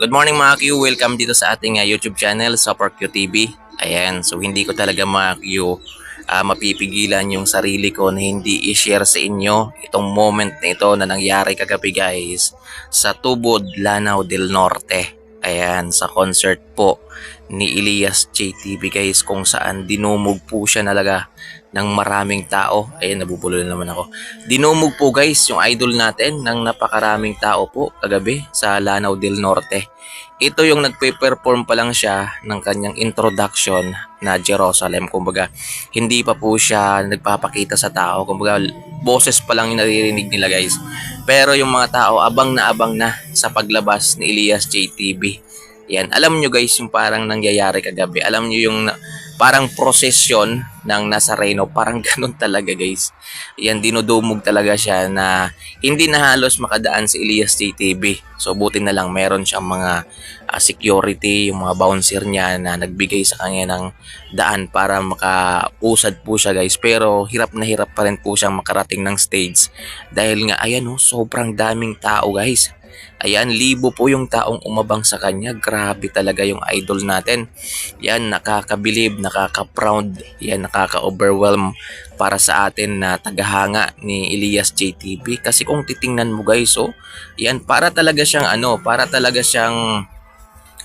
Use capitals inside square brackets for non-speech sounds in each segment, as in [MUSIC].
Good morning mga Q, welcome dito sa ating uh, YouTube channel, Super Q TV. Ayan, so hindi ko talaga mga Q ah, mapipigilan yung sarili ko na hindi i-share sa inyo itong moment na ito na nangyari kagabi guys sa Tubod, Lanao del Norte. Ayan, sa concert po ni Elias JTV guys kung saan dinumog po siya talaga ng maraming tao. Ayan, nabubulol na naman ako. Dinumog po guys yung idol natin ng napakaraming tao po kagabi sa Lanao del Norte. Ito yung nagpe-perform pa lang siya ng kanyang introduction na Jerusalem. Kumbaga, hindi pa po siya nagpapakita sa tao. Kumbaga, boses pa lang yung naririnig nila guys. Pero yung mga tao, abang na abang na sa paglabas ni Elias JTV. Yan, alam nyo guys yung parang nangyayari kagabi. Alam nyo yung na- parang prosesyon ng Nazareno. Parang [LAUGHS] ganun talaga guys. Yan, dinudumog talaga siya na hindi na halos makadaan si Elias JTV. So buti na lang meron siyang mga ah, security, yung mga bouncer niya na nagbigay sa kanya ng daan para makausad po siya guys. Pero hirap na hirap pa rin po siyang makarating ng stage. Dahil nga, ayan oh, sobrang daming tao guys. Ayan, libo po yung taong umabang sa kanya. Grabe talaga yung idol natin. Yan, nakakabilib, nakaka-proud, yan, nakaka-overwhelm para sa atin na tagahanga ni Elias JTV. Kasi kung titingnan mo guys, oh, yan, para talaga siyang ano, para talaga siyang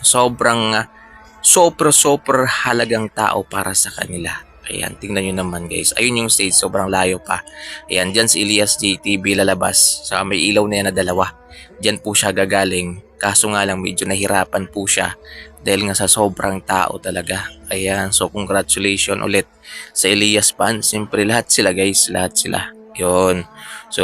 sobrang ah, super halagang tao para sa kanila. Ayan, tingnan nyo naman guys. Ayun yung stage, sobrang layo pa. Ayan, dyan si Elias JTV lalabas. Sa may ilaw na yan na dalawa. Diyan po siya gagaling. Kaso nga lang medyo nahirapan po siya dahil nga sa sobrang tao talaga. Ayan, so congratulations ulit sa Elias Pan. Siyempre lahat sila guys, lahat sila. Yun. So,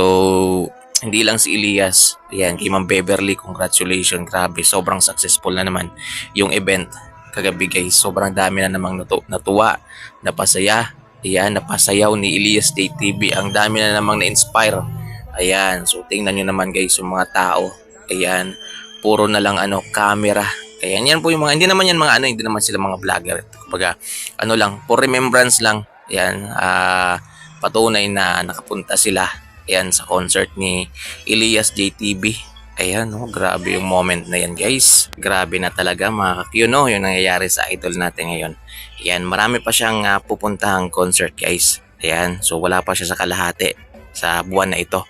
hindi lang si Elias. Ayan, kay Ma'am Beverly, congratulations. Grabe, sobrang successful na naman yung event kagabi guys. Sobrang dami na namang natu- natuwa, napasaya. Ayan, napasayaw ni Elias Day TV. Ang dami na namang na-inspire. Ayan, so tingnan nyo naman guys yung mga tao. Ayan, puro na lang ano, camera. Ayan, yan po yung mga, hindi naman yan mga ano, hindi naman sila mga vlogger. Kumbaga, ano lang, for remembrance lang. Ayan, ah, patunay na nakapunta sila. Ayan, sa concert ni Elias JTV. Ayan, no, grabe yung moment na yan, guys. Grabe na talaga, mga kakyo, no, yung nangyayari sa idol natin ngayon. Ayan, marami pa siyang uh, pupuntahang concert, guys. Ayan, so wala pa siya sa kalahati sa buwan na ito.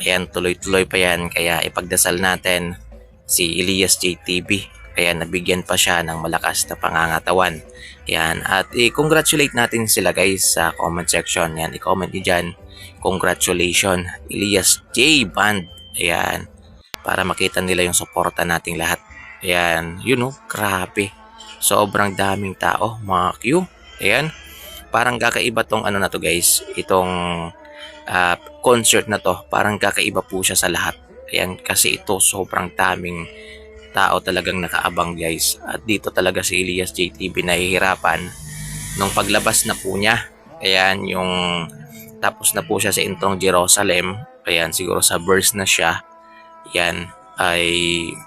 Ayan, tuloy-tuloy pa yan. Kaya ipagdasal natin si Elias JTV. Ayan, nabigyan pa siya ng malakas na pangangatawan. Ayan, at i-congratulate natin sila guys sa comment section. Ayan, i-comment nyo dyan. Congratulations, Elias J. Band. Ayan, para makita nila yung suporta nating lahat. Ayan, yun know, grabe. Sobrang daming tao, mga Q. Ayan, parang kakaiba tong ano na to guys. Itong ah, concert na to, parang kakaiba po siya sa lahat. Ayan, kasi ito sobrang daming tao talagang nakaabang guys. At dito talaga si Elias JTV nahihirapan nung paglabas na po niya. Ayan, yung tapos na po siya sa introng Jerusalem. Ayan, siguro sa verse na siya. Ayan, ay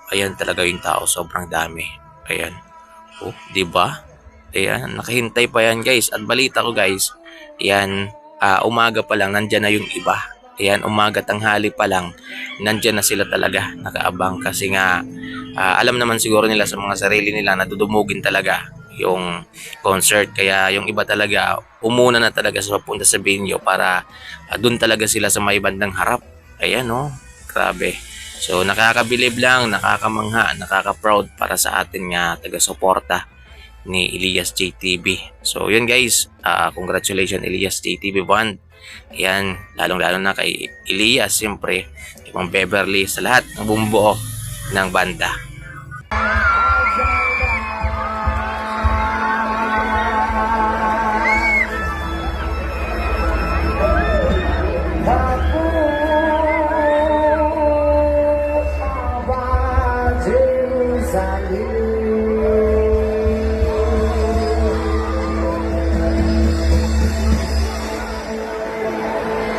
ayan talaga yung tao, sobrang dami. Ayan. Oh, 'di ba? Ayan, nakahintay pa yan guys. At balita ko guys, ayan, ah, umaga pa lang nandyan na yung iba. Ayan, umaga tanghali pa lang nandyan na sila talaga nakaabang kasi nga ah, alam naman siguro nila sa mga sarili nila na dudumugin talaga yung concert kaya yung iba talaga umuna na talaga sa papunta sa venue para ah, doon talaga sila sa may bandang harap. Ayan no, grabe. So nakakabilib lang, nakakamangha, nakaka-proud para sa atin nga taga-suporta ni Elias JTV. So yun guys, ah, congratulations Elias JTV Band. Yan, lalong-lalo na kay Elias siyempre, kay Beverly, sa lahat ng bumbuo ng banda. dễ dàng yêu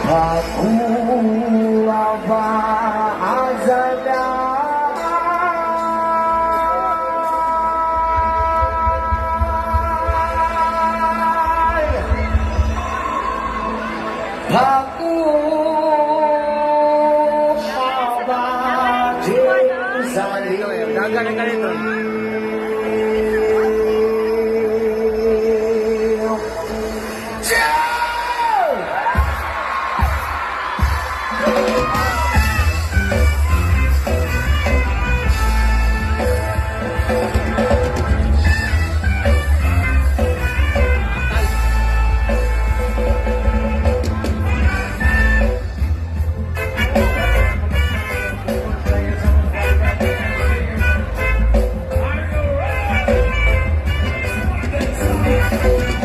Aku lava azada Love Música